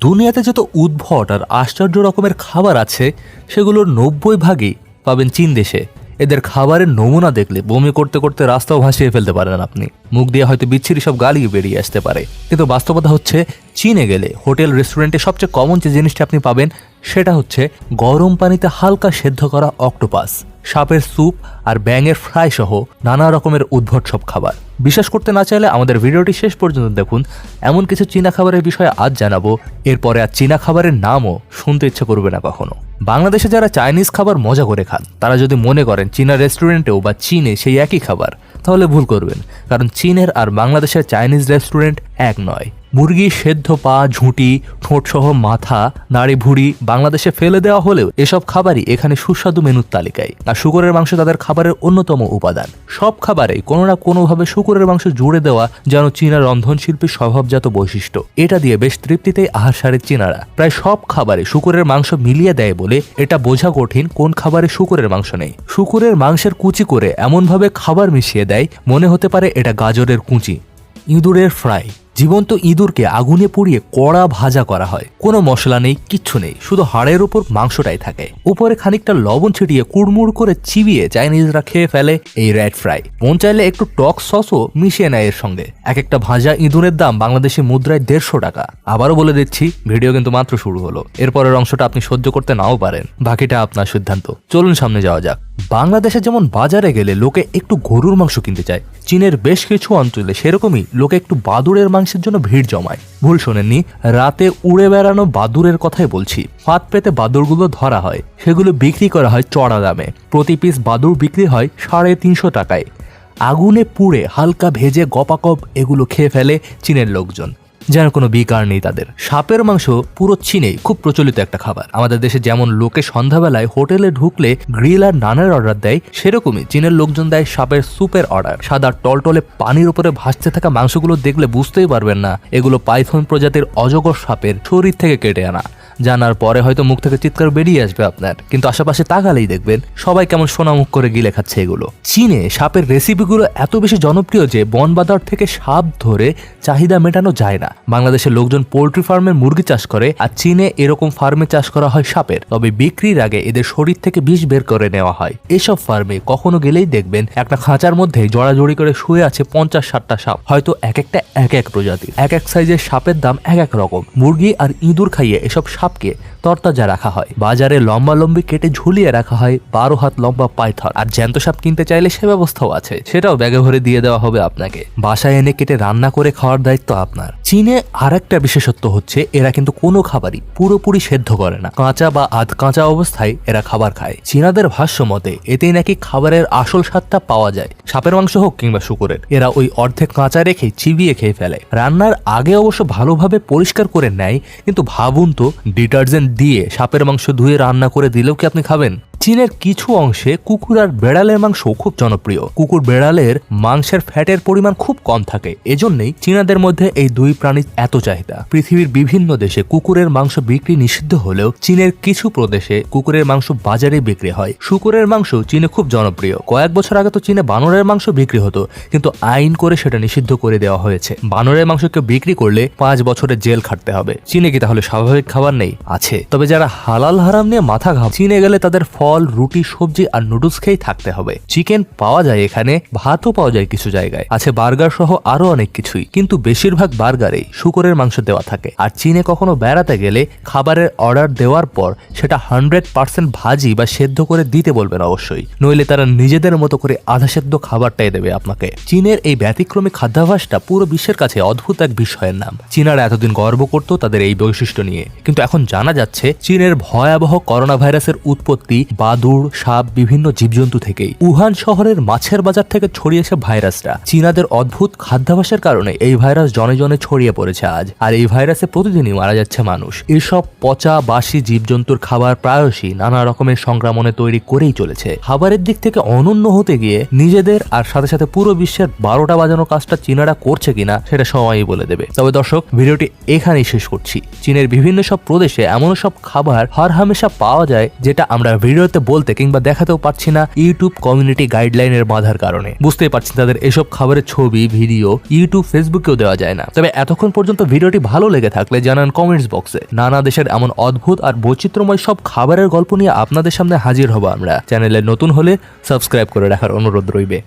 দুনিয়াতে যত উদ্ভট আর আশ্চর্য রকমের খাবার আছে, সেগুলোর নব্বই ভাগই পাবেন চীন দেশে। এদের খাবারের নমুনা দেখলে বমি করতে করতে রাস্তাও ভাসিয়ে ফেলতে পারেন আপনি। মুখ দিয়ে হয়তো বিচ্ছিরি সব গালি বেরিয়ে আসতে পারে। কিন্তু বাস্তবতা হচ্ছে, চীনে গেলে হোটেল, রেস্টুরেন্টে সবচেয়ে কমন যে জিনিসটা আপনি পাবেন, সেটা হচ্ছে গরম পানিতে হালকা সেদ্ধ করা অক্টোপাস। সাপের স্যুপ আর ব্যাঙের ফ্রাই সহ নানা রকমের উদ্ভট সব খাবার। বিশ্বাস করতে না চাইলে আমাদের ভিডিওটি শেষ পর্যন্ত দেখুন। এমন কিছু চীনা খাবারের বিষয়ে আজ জানাব। এরপরে আর চীনা খাবারের নামও শুনতে ইচ্ছে করবে না কখনো। বাংলাদেশে যারা চাইনিজ খাবার মজা করে খান, তারা যদি মনে করেন চীনা রেস্টুরেন্টেও বা চীনে সেই একই খাবার, তাহলে ভুল করবেন। কারণ চীনের আর বাংলাদেশের চাইনিজ রেস্টুরেন্ট এক নয়। মুরগি সেদ্ধ পা, ঝুঁটি, ঠোঁটসহ মাথা, নাড়ি, ভুড়ি বাংলাদেশে ফেলে দেওয়া হলেও এসব খাবারই এখানে সুস্বাদু মেনুর তালিকায়। আর শুকরের মাংস তাদের খাবারের অন্যতম উপাদান। সব খাবারে কোনো না কোনোভাবে শুকরের মাংস জুড়ে দেওয়া যেন চীনা রন্ধনশিল্পীর স্বভাবজাত বৈশিষ্ট্য। এটা দিয়ে বেশ তৃপ্তিতেই আহার সারে চীনারা। প্রায় সব খাবারে শুকরের মাংস মিলিয়ে দেয় বলে এটা বোঝা কঠিন কোন খাবারে শুকরের মাংস নেই। শুকরের মাংসের কুচি করে এমনভাবে খাবার মিশিয়ে দেয়, মনে হতে পারে এটা গাজরের কুচি। ইঁদুরের ফ্রাই। জীবন্ত ইঁদুরকে আগুনে পুড়িয়ে কড়া ভাজা করা হয়। কোনো মশলা নেই, কিচ্ছু নেই, শুধু হাড়ের উপর মাংসটাই থাকে। উপরে খানিকটা লবণ ছিটিয়ে কুড়মুড় করে চিবিয়ে চাইনিজরা খেয়ে ফেলে এই রেড ফ্রাই মন চাইলে একটু টক সসও মিশিয়ে নেয় এর সঙ্গে। এক একটা ভাজা ইঁদুরের দাম বাংলাদেশি মুদ্রায় দেড়শো টাকা। আবারও বলে দিচ্ছি, ভিডিও কিন্তু মাত্র শুরু হলো। এরপরের অংশটা আপনি সহ্য করতে নাও পারেন। বাকিটা আপনার সিদ্ধান্ত। চলুন সামনে যাওয়া যাক। বাংলাদেশে যেমন বাজারে গেলে লোকে একটু গরুর মাংস কিনতে চায়, চীনের বেশ কিছু অঞ্চলে সেরকমই লোকে একটু বাদুড়ের মাংসের জন্য ভিড় জমায়। ভুল শোনেননি, রাতে উড়ে বেড়ানো বাদুরের কথাই বলছি। ফাঁদ পেতে বাদুরগুলো ধরা হয়, সেগুলো বিক্রি করা হয় চড়া দামে। প্রতি পিস বাদুর বিক্রি হয় সাড়ে তিনশো টাকায়। আগুনে পুড়ে হালকা ভেজে গপাকপ এগুলো খেয়ে ফেলে চীনের লোকজন। যেন কোনো বিকার নেই তাদের। সাপের মাংস পুরো চীনেই খুব প্রচলিত একটা খাবার। আমাদের দেশে যেমন লোকে সন্ধ্যাবেলায় হোটেলে ঢুকলে গ্রিল আর নানের অর্ডার দেয়, সেরকমই চীনের লোকজন দেয় সাপের স্যুপের অর্ডার। সাদা টলটলে পানির উপরে ভাসতে থাকা মাংসগুলো দেখলে বুঝতেই পারবেন না, এগুলো পাইথন প্রজাতির অজগর সাপের শরীর থেকে কেটে আনা। জানার পরে হয়তো মুখ থেকে চিৎকার বেরিয়ে আসবে আপনার। কিন্তু আশেপাশে তাকালেই দেখবেন সবাই কেমন সোনা মুখ করে গিলে খাচ্ছে এগুলো। চীনে সাপের রেসিপিগুলো এত বেশি জনপ্রিয় যে বনবাজার থেকে সাপ ধরে চাহিদা মেটানো যায় না। বাংলাদেশের লোকজন পোল্ট্রি ফার্মের মুরগি চাষ করে আর চীনে এরকম ফার্মে চাষ করা হয় সাপের। তবে বিক্রির আগে এদের শরীর থেকে বিষ বের করে নেওয়া হয়। এসব ফার্মে কখনো গেলেই দেখবেন একটা খাঁচার মধ্যে জড়াজড়ি করে শুয়ে আছে পঞ্চাশ ষাটটা সাপ। হয়তো এক একটা এক এক প্রজাতির। এক এক সাইজের সাপের দাম এক এক রকম। মুরগি আর ইঁদুর খাইয়ে এসব आपके তরতাজা রাখা হয়। বাজারে লম্বা লম্বি কেটে ঝুলিয়ে রাখা হয় বারো হাত লম্বা পাইথন আর জ্যান্ত সাপ কিনতে চাইলে সে ব্যবস্থাও আছে। সেটাও ব্যাগে ভরে দিয়ে দেওয়া হবে আপনাকে। বাসায় এনে কেটে রান্না করে খাওয়ার দায়িত্ব আপনার। চীনে আর একটা বিশেষত্ব হচ্ছে, এরা কিন্তু কোনো খাবারই পুরোপুরি সেদ্ধ করে না। কাঁচা বা আধ কাঁচা অবস্থায় এরা খাবার খায়। চীনাদের ভাষ্য মতে, এতেই নাকি খাবারের আসল স্বাদটা পাওয়া যায়। সাপের মাংস হোক কিংবা শুকুরের। এরা ওই অর্ধেক কাঁচা রেখে চিবিয়ে খেয়ে ফেলে। রান্নার আগে অবশ্য ভালোভাবে পরিষ্কার করে নেয়, কিন্তু ভাবুন তো, ডিটারজেন্ট দিয়ে সাপের মাংস ধুয়ে রান্না করে দিলেও কি আপনি খাবেন? চীনের কিছু অংশে কুকুর আর বেড়ালের মাংস খুব জনপ্রিয়। কুকুর বেড়ালের মাংসের ফ্যাটের পরিমাণ খুব কম থাকে। এজন্যই চীনাদের মধ্যে এই দুই প্রাণীর এত চাহিদা। পৃথিবীর বিভিন্ন দেশে কুকুরের মাংস বিক্রি নিষিদ্ধ হলেও চীনের কিছু প্রদেশে কুকুরের মাংস বাজারে বিক্রি হয়। শুকুরের মাংস চীনে খুব জনপ্রিয়। কয়েক বছর আগে তো চীনে বানরের মাংস বিক্রি হতো, কিন্তু আইন করে সেটা নিষিদ্ধ করে দেওয়া হয়েছে। বানরের মাংসকে বিক্রি করলে পাঁচ বছরের জেল খাটতে হবে। চীনে কি তাহলে স্বাভাবিক খাবার নেই? আছে। তবে যারা হালাল হারাম নিয়ে মাথা ঘাম চীনে গেলে তাদের ফল রুটি, সবজি আর নুডলস খেয়েই থাকতে হবে। চিকেন পাওয়া যায় এখানে, ভাতও পাওয়া যায় কিছু জায়গায়। আছে বার্গার সহ আরও অনেক কিছুই, কিন্তু বেশিরভাগ বার্গারেই শুকরের মাংস দেওয়া থাকে। আর চীনে কখনো বেড়াতে গেলে খাবারের অর্ডার দেওয়ার পর সেটা হান্ড্রেড পার্সেন্ট ভাজি বা সেদ্ধ করে দিতে বলবেন অবশ্যই। নইলে তারা নিজেদের মতো করে আধা সেদ্ধ খাবারটাই দেবে আপনাকে। চীনের এই ব্যতিক্রমী খাদ্যাভাসটা পুরো বিশ্বের কাছে অদ্ভুত এক বিষয়ের নাম। চীনারা এতদিন গর্ব করত তাদের এই বৈশিষ্ট্য নিয়ে। কিন্তু এখন জানা যাচ্ছে, চীনের ভয়াবহ করোনা ভাইরাসের উৎপত্তি বাদুড়, সাপ, বিভিন্ন জীবজন্তু থেকেই। উহান শহরের মাছের বাজার থেকে ছড়িয়েছে ভাইরাসটা। চীনাদের অদ্ভুত খাদ্যাভাসের কারণে এই ভাইরাস জনে জনে ছড়িয়ে পড়েছে আজ। আর এই ভাইরাসে প্রতিদিনই মারা যাচ্ছে মানুষ। এসব পচা, বাসি জীবজন্তুর খাবার প্রায়শই নানা রকমের সংক্রমণে তৈরি করেই চলেছে। খাবারের দিক থেকে অনন্য হতে গিয়ে নিজেদের আর সাথে সাথে পুরো বিশ্বের বারোটা বাজানো কাজটা চীনারা করছে কিনা সেটা সময়ই বলে দেবে। তবে দর্শক, ভিডিওটি এখানেই শেষ করছি। চীনের বিভিন্ন সব প্রদেশে এমন সব খাবার হর হামেশা পাওয়া যায় যেটা আমরা ভিডিওতে বলতে কিংবা দেখাতেও পারছি না ইউটিউব কমিউনিটি গাইডলাইনের বাধার কারণে। বুঝতে পারছি তাদের এসব খাবারের ছবি, ভিডিও ইউটিউব ফেসবুকেও দেওয়া যায় না। তবে এতক্ষণ পর্যন্ত ভিডিওটি ভালো লেগে থাকলে জানান কমেন্টস বক্সে নানা দেশের এমন অদ্ভুত আর বৈচিত্র্যময় সব খাবারের গল্প নিয়ে আপনাদের সামনে হাজির হব আমরা। চ্যানেলে নতুন হলে সাবস্ক্রাইব করে রাখার অনুরোধ রইবে।